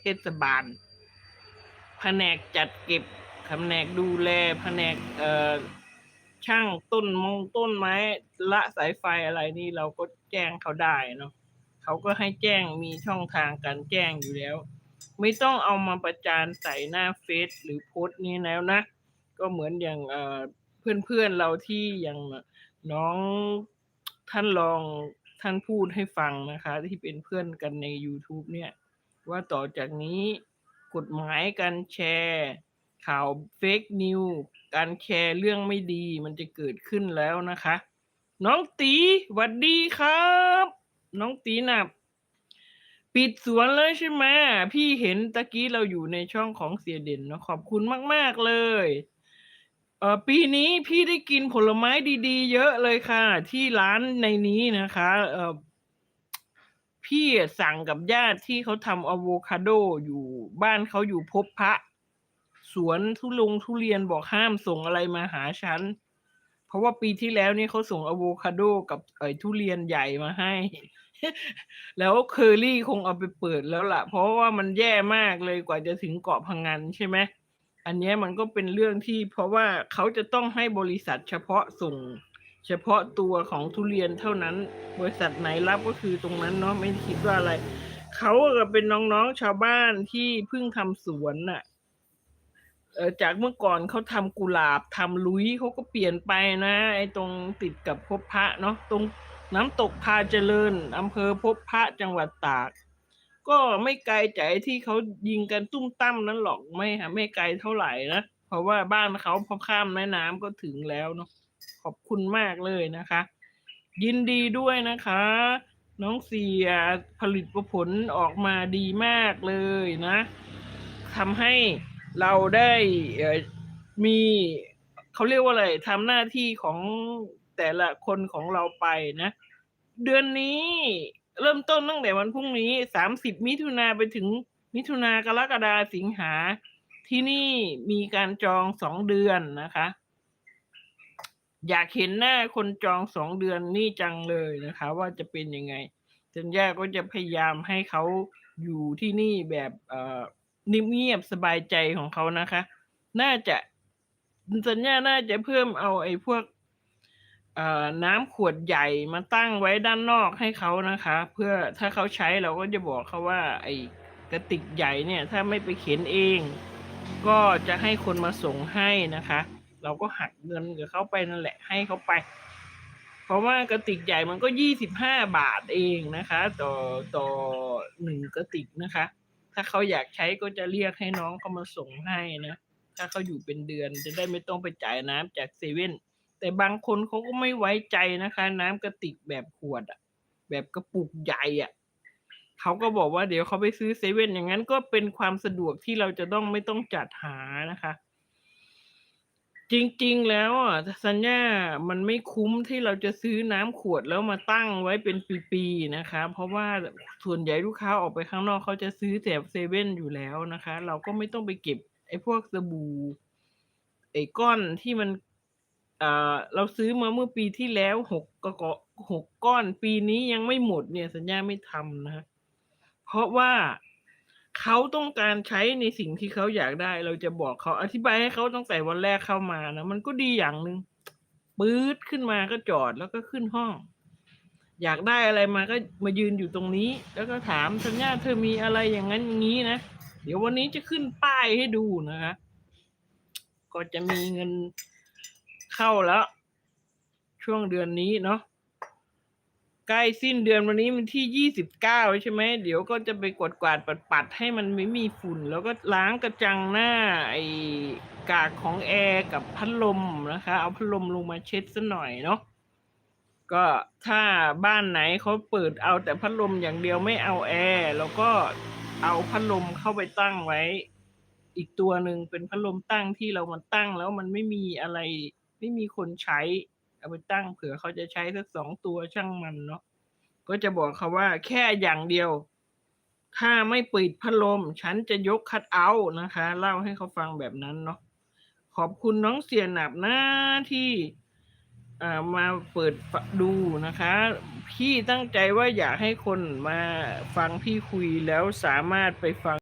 เทศบาล แผนกจัดเก็บ แผนกดูแล แผนกเอ่อช่างต้นมงต้นไม้ละสายไฟอะไรนี่เราก็แจ้งเขาได้เนาะเขาก็ให้แจ้งมีช่องทางการแจ้งอยู่แล้ว ไม่ต้องเอามาประจานใส่หน้าเฟซหรือโพสต์นี้แล้วนะ ก็เหมือนอย่างเอ่อเพื่อนๆเราที่อย่างน้องท่านลองท่านพูดให้ฟังนะคะ ที่เป็นเพื่อนกันใน YouTube เนี่ย ว่าต่อจากนี้กฎหมายการแชร์ ข่าวเฟกนิวการแชร์เรื่องไม่ดีมันจะเกิดขึ้นแล้วนะคะ น้องตีหวัดดีครับ น้องตีน่ะปิดสวนเลยใช่ไหมพี่เห็นตะกี้เราอยู่ในช่องของเสียเด่นเนาะขอบคุณมาก ๆ เลยเออปีนี้พี่ได้กินผลไม้ดี ๆ เยอะเลยค่ะ ที่ร้านในนี้นะคะ เออ พี่สั่งกับญาติที่เขาทำอะโวคาโดอยู่บ้านเขาอยู่พบพระ สวนทุลงทุเรียนบอกห้ามส่งอะไรมาหาฉัน เพราะว่าปีที่แล้วนี่เขาส่งอะโวคาโดกับไอ้ทุเรียนใหญ่มาให้ แล้วเคอรี่คงเอาไปเปิดแล้วล่ะ เพราะว่ามันแย่มากเลยกว่าจะถึงเกาะพังงานใช่ไหมอันนี้มันก็เป็นเรื่องที่เพราะว่าเขาจะต้องให้บริษัทเฉพาะส่ง เฉพาะตัวของทุเรียนเท่านั้น บริษัทไหนรับก็คือตรงนั้นเนาะไม่คิดว่าอะไร เขาก็เป็นน้องๆชาวบ้านที่เพิ่งทำสวนน่ะเออจากเมื่อก่อนเขาทำกุหลาบทำลุยเขาก็เปลี่ยนไปนะ ไอ้ตรงติดกับพบพระเนาะตรงน้ำตกพาเจริญอำเภอพบพระจังหวัดตาก ก็ไม่ไกลจากที่เขายิงกันตุ้มตั้มนั้นหรอกไม่ฮะไม่ไกลเท่าไหร่นะเพราะว่าบ้านเขาพอข้ามแม่น้ำก็ถึงแล้วเนาะ ขอบคุณมากเลยนะคะ ยินดีด้วยนะคะ น้องเสียผลิตผลออกมาดีมากเลยนะทำให้เราได้มีเขาเรียกว่าอะไรทำหน้าที่ของแต่ละคนของเราไปนะ เดือนนี้เริ่มต้นตั้งแต่วันพรุ่งนี้สามสิบมิถุนาไปถึงมิถุนากรกฎาสิงหาที่นี่มีการจองสองเดือนนะคะ อยากเห็นหน้าคนจองสองเดือนนี่จังเลยนะคะ ว่าจะเป็นยังไงจันย่าก็จะพยายามให้เขาอยู่ที่นี่แบบเอ่อนิ่เงียบๆสบายใจของเขานะคะ น่าจะสัญญาน่าจะเพิ่มเอาไอ้พวกน้ำขวดใหญ่มาตั้งไว้ด้านนอกให้เขานะคะ เพื่อถ้าเขาใช้เราก็จะบอกเขาว่า ไอ้กระติกใหญ่เนี่ย ถ้าไม่ไปเข็นเอง ก็จะให้คนมาส่งให้นะคะ เราก็หักเงินกับเขาไปนั่นแหละให้เขาไป เพราะว่ากระติกใหญ่มันก็ยี่สิบห้าบาทเองนะคะ ต่อต่อหนึ่งกระติกนะคะ ถ้าเขาอยากใช้ก็จะเรียกให้น้องเขามาส่งให้นะถ้าเขาอยู่เป็นเดือนจะได้ไม่ต้องไปจ่ายน้ำจากเซเว่นแต่บางคนเขาก็ไม่ไว้ใจนะคะ น้ำกระติกแบบขวดอะแบบกระปุกใหญ่อะเขาก็บอกว่าเดี๋ยวเขาไปซื้อเซเว่นอย่างนั้นก็เป็นความสะดวกที่เราจะต้องไม่ต้องจัดหานะคะ จริง ๆ แล้วอะสัญญามันไม่คุ้มที่เราจะซื้อน้ำขวดแล้วมาตั้งไว้เป็นปีๆนะคะ เพราะว่าส่วนใหญ่ลูกค้าออกไปข้างนอกเขาจะซื้อแถบเซเว่นอยู่แล้วนะคะ เราก็ไม่ต้องไปเก็บไอ้พวกสบู่ไอ้ก้อนที่มันเอ่อเราซื้อมาเมื่อปีที่แล้วหกกะหกก้อนปีนี้ยังไม่หมดเนี่ย สัญญาไม่ทำนะ เพราะว่า เขาต้องการใช้ในสิ่งที่เขาอยากได้ เราจะบอกเขาอธิบายให้เขาตั้งแต่วันแรกเข้ามานะมันก็ดีอย่างหนึ่งปื๊ดขึ้นมาก็จอดแล้วก็ขึ้นห้อง อยากได้อะไรมาก็มายืนอยู่ตรงนี้ แล้วก็ถามสัญญาเธอมีอะไรอย่างนั้นอย่างนี้นะเดี๋ยววันนี้จะขึ้นป้ายให้ดูนะคะก็จะมีเงินเข้าแล้ว ช่วงเดือนนี้เนาะ ใกล้สิ้นเดือนวันนี้มันที่ยี่สิบเก้าใช่ไหมเดี๋ยวก็จะไปกวาดกวาดปัดปัดให้มันไม่มีฝุ่น แล้วก็ล้างกระจังหน้าไอ้กากของแอร์กับพัดลมนะคะ เอาพัดลมลงมาเช็ดซะหน่อยเนาะก็ถ้าบ้านไหนเขาเปิดเอาแต่พัดลมอย่างเดียวไม่เอาแอร์แล้วก็เอาพัดลมเข้าไปตั้งไว้ อีกตัวหนึ่งเป็นพัดลมตั้งที่เรามันตั้งแล้วมันไม่มีอะไร ไม่มีคนใช้ เอาไปตั้งเผื่อเขาจะใช้สักสองตัวช่างมันเนาะก็จะบอกเขาว่า แค่อย่างเดียว ถ้าไม่ปิดพัดลม ฉันจะยกคัดเอาท์นะคะ เล่าให้เขาฟังแบบนั้นเนาะขอบคุณน้องเสียหนับนะที่อ่ามาเปิดดูนะคะ พี่ตั้งใจว่าอยากให้คนมาฟังพี่คุยแล้วสามารถไปฟัง